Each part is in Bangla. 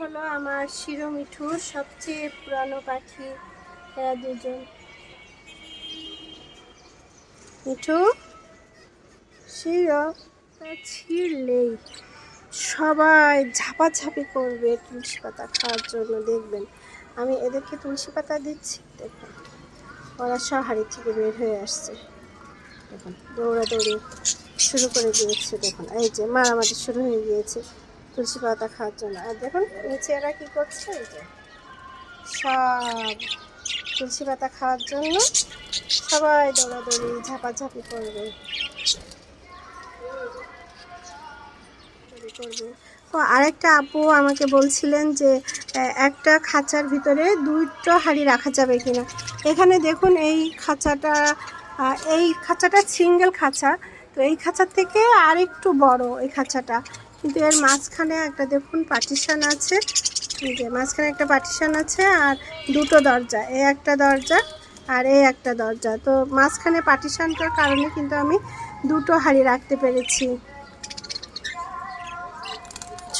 হলো আমার শিরো মিঠুর সবচেয়ে পুরানো পাখি, এরা দুজন। মিঠু, শিরো ছিঁড়লেই সবাই ঝাপাঝাপি করবে তুলসী পাতা খাওয়ার জন্য, দেখবেন। আমি এদেরকে তুলসী পাতা দিচ্ছি, দেখুন। ওরা সব হাড়ি থেকে বের হয়ে আসছে। দেখুন, দৌড়াদৌড়ি শুরু করে দিয়েছে, দেখুন। এই যে মারামারি শুরু হয়ে গিয়েছে। তুলসী পাতা খাওয়ার জন্য। আর দেখুন, নিচে এরা কী করছে? এই যে সব তুলসী পাতা খাওয়ার জন্য সবাই দৌড়াদৌড়ি, ঝাপাঝাপি করবে। করবে। ও, আরেকটা আপু আমাকে বলছিলেন যে একটা খাঁচার ভিতরে দুটো হাঁড়ি রাখা যাবে কিনা। এখানে দেখুন, এই খাঁচাটা এই খাঁচাটা সিঙ্গেল খাঁচা। তো এই খাঁচার থেকে আর একটু বড় এই খাঁচাটা। কিন্তু এর মাঝখানে একটা দেখুন পার্টিশন আছে। যে মাঝখানে একটা পার্টিশন আছে আর দুটো দরজা এই একটা দরজা আর এই একটা দরজা। তো মাঝখানে পার্টিশনটার কারণে কিন্তু আমি দুটো হাঁড়ি রাখতে পেরেছি।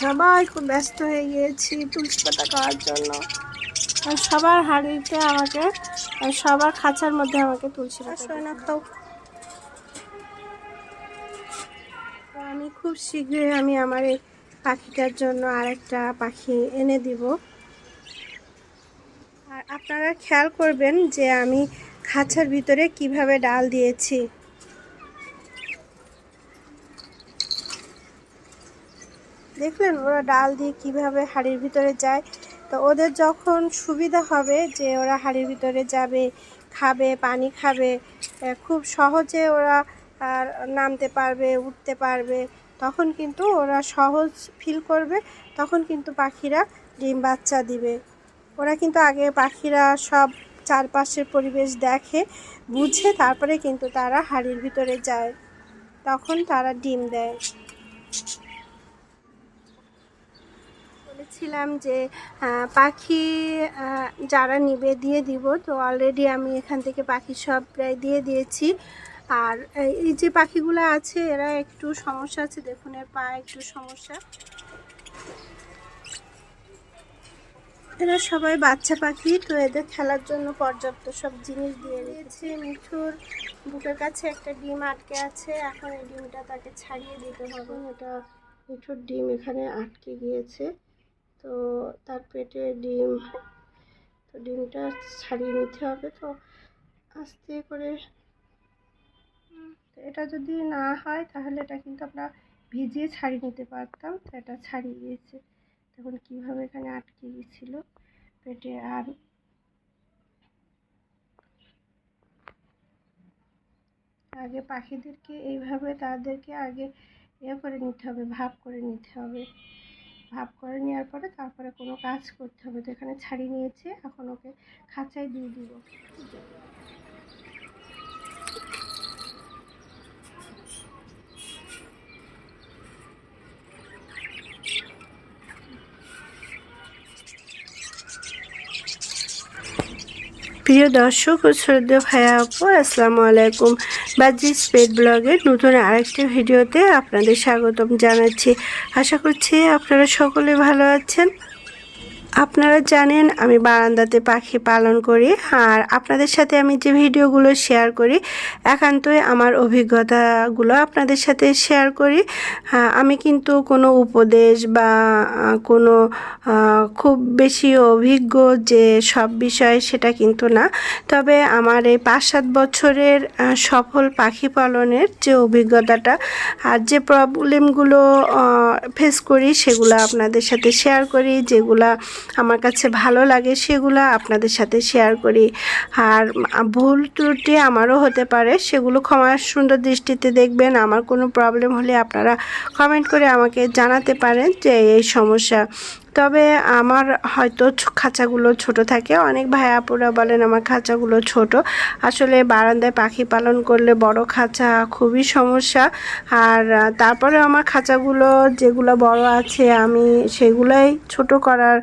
সবাই খুব ব্যস্ত হয়ে গিয়েছি তুলসী পাতা খাওয়ার জন্য। সবার হাঁড়িতে আমাকে সবার খাঁচার মধ্যে আমাকে তুলসী পাতা খাও তো আমি খুব শীঘ্রই আমি আমার এই পাখিটার জন্য আরেকটা পাখি এনে দিব। আর আপনারা খেয়াল করবেন যে আমি খাঁচার ভিতরে কীভাবে ডাল দিয়েছি। দেখলেন ওরা ডাল দিয়ে কীভাবে হাড়ির ভিতরে যায়। তো ওদের যখন সুবিধা হবে যে ওরা হাড়ির ভিতরে যাবে, খাবে, পানি খাবে খুব সহজে ওরা আর নামতে পারবে, উঠতে পারবে, তখন কিন্তু ওরা সহজ ফিল করবে, তখন কিন্তু পাখিরা ডিম বাচ্চা দিবে। ওরা কিন্তু আগে পাখিরা সব চারপাশের পরিবেশ দেখে, বুঝে তারপরে কিন্তু তারা হাড়ির ভিতরে যায়। তখন তারা ডিম দেয়। বলেছিলাম যে পাখি যারা নিবে দিয়ে দিব। তো অলরেডি আমি এখান থেকে পাখি সব প্রায় দিয়ে দিয়েছি। আর এই- যে পাখিগুলো আছে, এরা একটু সমস্যা আছে। দেখুন, এর পা একটু সমস্যা। এরা সবাই বাচ্চা পাখি, তো এদের খেলার জন্য পর্যাপ্ত সব জিনিস দিয়ে দিয়েছে। মিঠুর বুকের কাছে একটা ডিম আটকে আছে। এখন এই ডিমটা তাকে ছাড়িয়ে দিতে হবে। এটা মিঠুর ডিম এখানে আটকে গিয়েছে। তো তার পেটে ডিম, তো ডিমটা ছাড়িয়ে নিতে হবে। তো আস্তে করে এটা যদি না হয়, তাহলে এটা কিন্তু আমরা ভিজিয়ে ছাড়িয়ে নিতে পারতাম। তো এটা ছাড়িয়ে দিয়েছে তখন কীভাবে এখানে আটকে গিয়েছিল পেটে। আর আগে পাখিদেরকে এইভাবে, তাদেরকে আগে ইয়ে করে নিতে হবে, ভাব করে নিতে হবে। ভাব করে নেওয়ার পরে তারপরে কোনো কাজ করতে হবে। তো এখানে ছাড়িয়ে নিয়েছি। এখন ওকে খাঁচায় দিয়ে দিব। প্রিয় দর্শক ও শ্রদ্ধ ভাইয়া আপু, আসসালামু আলাইকুম। বাজি স্পেড ব্লগের নতুন আরেকটি ভিডিওতে আপনাদের স্বাগতম জানাচ্ছি। আশা করছি আপনারা সকলে ভালো আছেন। আপনারা জানেন আমি বারান্দাতে পাখি পালন করি আর আপনাদের সাথে আমি যে ভিডিওগুলো শেয়ার করি একান্তই আমার অভিজ্ঞতাগুলো আপনাদের সাথে শেয়ার করি। আমি কিন্তু কোনো উপদেশ বা কোনো খুব বেশি অভিজ্ঞ যে সব বিষয় সেটা কিন্তু না। তবে আমার এই পাঁচ সাত বছরের সফল পাখি পালনের যে অভিজ্ঞতাটা আর যে প্রবলেমগুলো ফেস করি সেগুলো আপনাদের সাথে শেয়ার করি, যেগুলা আমার কাছে ভালো লাগে সেগুলো আপনাদের সাথে শেয়ার করি। আর ভুল ত্রুটি আমারও হতে পারে সেগুলো ক্ষমা সুন্দর দৃষ্টিতে দেখবেন। আমার কোনো প্রবলেম হলে আপনারা কমেন্ট করে আমাকে জানাতে পারেন যে এই সমস্যা তবে আমার হয়তো খাঁচাগুলো ছোট থাকে। অনেক ভাই আপুরা বলেন আমার খাঁচাগুলো ছোট। আসলে বারান্দায় পাখি পালন করলে বড় খাঁচা খুবই সমস্যা। আর তারপরে আমার খাঁচাগুলো যেগুলো বড় আছে আমি সেগুলোই ছোট করার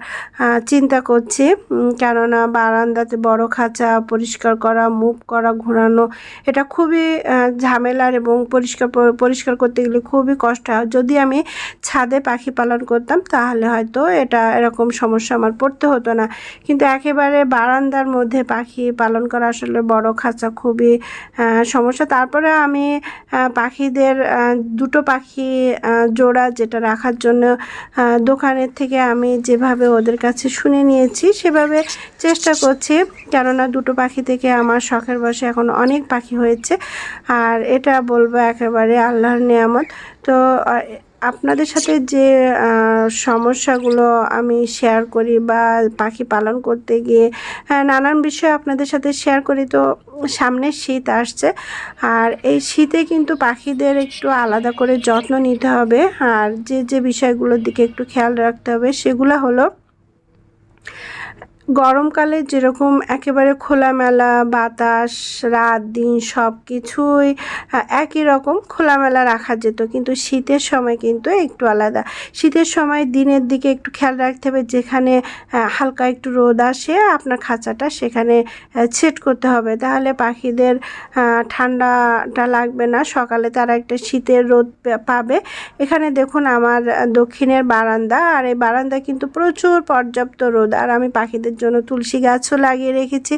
চিন্তা করছি। কেননা বারান্দাতে বড় খাঁচা, পরিষ্কার করা, মুভ করা, ঘোরানো, এটা খুবই ঝামেলার এবং পরিষ্কার পরিষ্কার করতে গেলে খুবই কষ্ট। হয় যদি আমি ছাদে পাখি পালন করতাম তাহলে হয়তো এটা এরকম সমস্যা আমার পড়তে হতো না। কিন্তু একেবারে বারান্দার মধ্যে পাখি পালন করা আসলে বড় খাঁচা খুবই সমস্যা। তারপরে আমি পাখিদের দুটো পাখি জোড়া যেটা রাখার জন্য দোকানের থেকে আমি যেভাবে ওদের কাছে শুনে নিয়েছি সেভাবে চেষ্টা করছি। কেননা দুটো পাখি থেকে আমার শখের বসে এখন অনেক পাখি হয়েছে। আর এটা বলব একেবারে আল্লাহর নিয়ামত। তো আপনাদের সাথে যে সমস্যাগুলো আমি শেয়ার করি বা পাখি পালন করতে গিয়ে নানান বিষয় আপনাদের সাথে শেয়ার করি, তো সামনে শীত আসছে। আর এই শীতে কিন্তু পাখিদের একটু আলাদা করে যত্ন নিতে হবে। আর যে যে বিষয়গুলোর দিকে একটু খেয়াল রাখতে হবে, সেগুলো হলো গরমকালে যেরকম একেবারে খোলামেলা বাতাস, রাত, দিন সব কিছুই একই রকম খোলামেলা রাখা যেত। কিন্তু শীতের সময় কিন্তু একটু আলাদা। শীতের সময় দিনের দিকে একটু খেয়াল রাখতে হবে, যেখানে হালকা একটু রোদ আসে, আপনার খাঁচাটা সেখানে ছেট করতে হবে। তাহলে পাখিদের ঠান্ডাটা লাগবে না। সকালে তারা একটা শীতের রোদ পাবে। এখানে দেখুন আমার দক্ষিণের বারান্দা, আর এই বারান্দা কিন্তু প্রচুর পর্যাপ্ত রোদ। আর আমি পাখিদের জন্য তুলসী গাছও লাগিয়ে রেখেছি।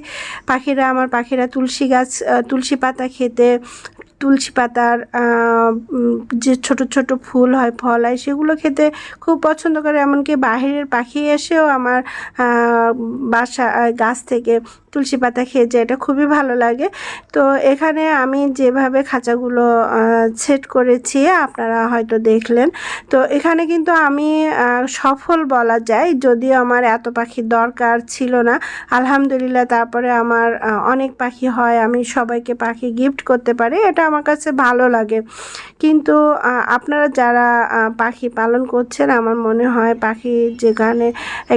পাখিরা আমার পাখিরা তুলসী গাছ তুলসী পাতা খেতে তুলসী পাতার যে ছোট ছোট ফুল হয়, ফল হয়, সেগুলো খেতে খুব পছন্দ করে। এমনকি বাহিরের পাখি এসেও আমার বাসা গাছ থেকে তুলসী পাতা খেয়ে যায়। এটা খুবই ভালো লাগে। তো এখানে আমি যেভাবে খাঁচাগুলো সেট করেছি, আপনারা হয়তো দেখলেন। তো এখানে কিন্তু আমি সফল বলা যায়। যদিও আমার এত পাখির দরকার ছিল না। আলহামদুলিল্লাহ, তারপরে আমার অনেক পাখি হয়। আমি সবাইকে পাখি গিফট করতে পারি। এটা আমার কাছে ভালো লাগে। কিন্তু আপনারা যারা পাখি পালন করছেন, আমার মনে হয় পাখি যেখানে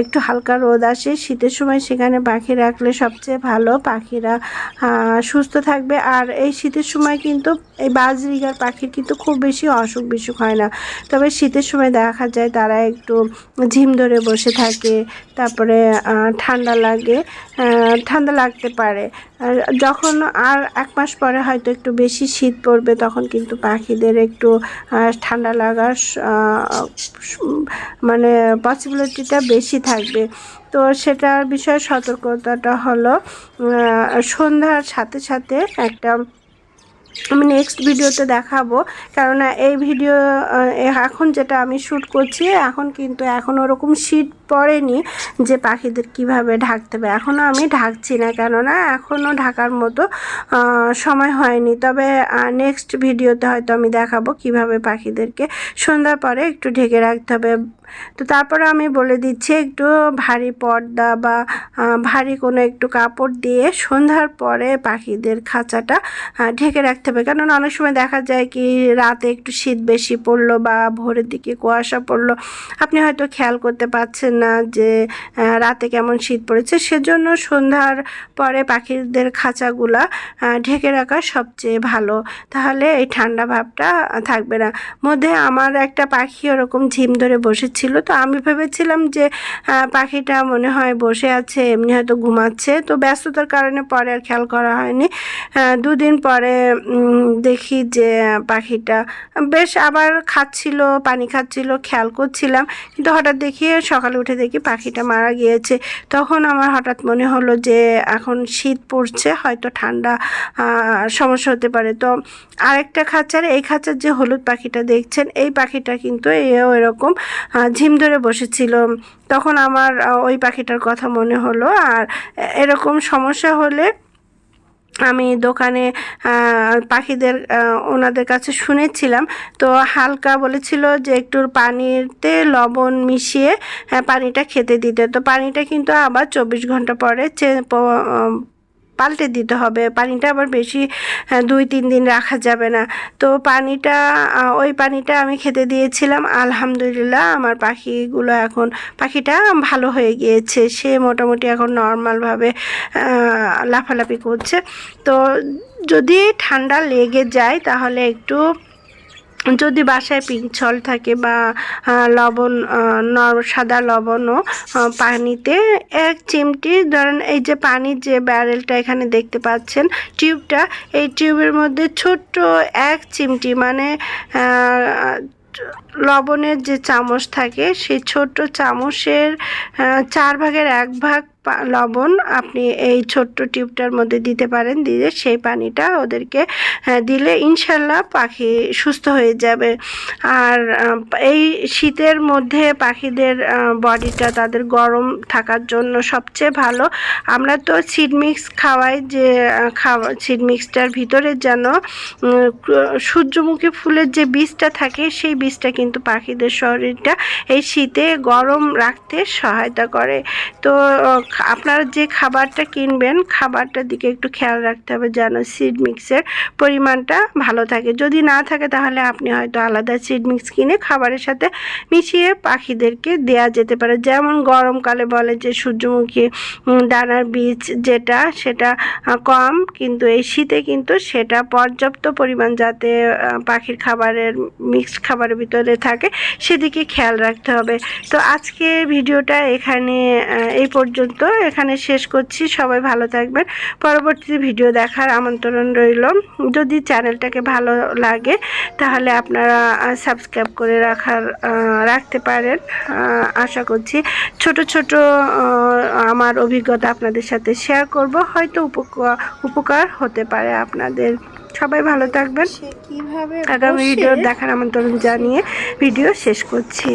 একটু হালকা রোদ আসে, শীতের সময় সেখানে পাখি রাখলে সবচেয়ে ভালো। পাখিরা সুস্থ থাকবে। আর এই শীতের সময় কিন্তু, এই বাজরিগার পাখির কিন্তু খুব বেশি অসুখ বিসুখ হয় না। তবে শীতের সময় দেখা যায় তারা একটু ঝিম ধরে বসে থাকে তারপরে ঠান্ডা লাগে ঠান্ডা লাগতে পারে। যখন আর এক মাস পরে হয়তো একটু বেশি শীত পড়বে, তখন কিন্তু পাখিদের একটু ঠান্ডা লাগার মানে পসিবিলিটিটা বেশি থাকবে। তো সেটার বিষয়ে সতর্কতাটা হলো সন্ধ্যার সাথে সাথে একটা, আমি নেক্সট ভিডিওতে দেখাবো। কেননা এই ভিডিও এখন যেটা আমি শ্যুট করছি, এখন কিন্তু, এখন ওরকম শীত পড়েনি যে পাখিদের কীভাবে ঢাকতে হবে। এখনও আমি ঢাকছি না কেননা এখনও ঢাকার মতো সময় হয়নি। তবে নেক্সট ভিডিওতে হয়তো আমি দেখাবো কীভাবে পাখিদেরকে সন্ধ্যার পরে একটু ঢেকে রাখতে হবে। তো তারপরে আমি বলে দিচ্ছি, একটু ভারী পর্দা বা ভারী কোনো একটু কাপড় দিয়ে সন্ধ্যার পরে পাখিদের খাঁচাটা ঢেকে রাখতে হবে। কারণ অনেক সময় দেখা যায় কি, রাতে একটু শীত বেশি পড়ল বা ভোরের দিকে কুয়াশা পড়ল, আপনি হয়তো খেয়াল করতে পারছেন যে রাতে কেমন শীত পড়েছে, সেজন্য সন্ধ্যার পরে পাখিদের খাঁচাগুলা ঢেকে রাখা সবচেয়ে ভালো। তাহলে এই ঠান্ডা ভাবটা থাকবে না। মধ্যে আমার একটা পাখি ওরকম ঝিম ধরে বসেছিল, তো আমি ভেবেছিলাম যে পাখিটা মনে হয় বসে আছে, এমনি হয়তো ঘুমাচ্ছে, তো ব্যস্ততার কারণে পরে আর খেয়াল করা হয়নি। দুদিন পরে দেখি যে পাখিটা বেশ আবার খাচ্ছিল, পানি খাচ্ছিল, খেয়াল করছিলাম। কিন্তু হঠাৎ দেখি সকালে উঠে দেখি পাখিটা মারা গিয়েছে। তখন আমার হঠাৎ মনে হলো যে এখন শীত পড়ছে, হয়তো ঠান্ডা সমস্যা হতে পারে। তো আরেকটা খাঁচার, এই খাঁচার যে হলুদ পাখিটা দেখছেন, এই পাখিটা কিন্তু এও এরকম ঝিম ধরে বসেছিল। তখন আমার ওই পাখিটার কথা মনে হলো। আর এরকম সমস্যা হলে আমি দোকানে পাখিদের ওনাদের কাছে শুনেছিলাম। তো হালকা বলেছিল যে একটু পানিতে লবণ মিশিয়ে পানিটা খেতে দিতে। তো পানিটা কিন্তু আবার চব্বিশ ঘণ্টা পরে পাল্টে দিতে হবে। পানিটা আবার বেশি দুই তিন দিন রাখা যাবে না। তো পানিটা ওই পানিটা আমি খেতে দিয়েছিলাম। আলহামদুলিল্লাহ আমার পাখিগুলো এখন, পাখিটা ভালো হয়ে গিয়েছে। সে মোটামুটি এখন নর্মালভাবে লাফালাফি করছে। তো যদি ঠান্ডা লেগে যায় তাহলে একটু যদি বাসায় পিঙ্ক ছল থাকে বা লবণ সাদা লবণও পানিতে এক চিমটি, ধরেন এই যে পানির যে ব্যারেলটা এখানে দেখতে পাচ্ছেন টিউবটা এই টিউবের মধ্যে ছোট্ট এক চিমটি মানে লবণের যে চামচ থাকে, সেই ছোট্ট চামচের চার ভাগের এক ভাগ লবণ আপনি এই ছোট্ট টিউবটার মধ্যে দিতে পারেন, দিয়ে সেই পানিটা ওদেরকে দিলে ইনশাল্লাহ পাখি সুস্থ হয়ে যাবে। আর এই শীতের মধ্যে পাখিদের বডিটা তাদের গরম থাকার জন্য সবচেয়ে ভালো। আমরা তো সিড মিক্স খাওয়াই যে খাওয়া সিড মিক্সটার ভিতরে যেন সূর্যমুখী ফুলের যে বীজটা থাকে, সেই বীজটা কিন্তু পাখিদের শরীরটা এই শীতে গরম রাখতে সহায়তা করে। তো আপনারা যে খাবারটা কিনবেন, খাবারটার দিকে একটু খেয়াল রাখতে হবে যেন সিড মিক্সের পরিমাণটা ভালো থাকে। যদি না থাকে তাহলে আপনি হয়তো আলাদা সিড মিক্স কিনে খাবারের সাথে মিশিয়ে পাখিদেরকে দেয়া যেতে পারে। যেমন গরমকালে বলে যে সূর্যমুখী দানার বীজ যেটা, সেটা কম, কিন্তু এই শীতে কিন্তু সেটা পর্যাপ্ত পরিমাণ যাতে পাখির খাবারের মিক্সড খাবারের ভিতরে থাকে, সেদিকে খেয়াল রাখতে হবে। তো আজকে ভিডিওটা এখানে এই পর্যন্ত। এখানে শেষ করছি। সবাই ভালো থাকবেন। পরবর্তী ভিডিও দেখার আমন্ত্রণ রইল। যদি চ্যানেলটাকে ভালো লাগে তাহলে আপনারা সাবস্ক্রাইব করে রাখার রাখতে পারেন। আশা করছি ছোট ছোট আমার অভিজ্ঞতা আপনাদের সাথে শেয়ার করব। হয়তো উপকার উপকার হতে পারে আপনাদের। সবাই ভালো থাকবেন। আগামী ভিডিও দেখার আমন্ত্রণ জানিয়ে ভিডিও শেষ করছি।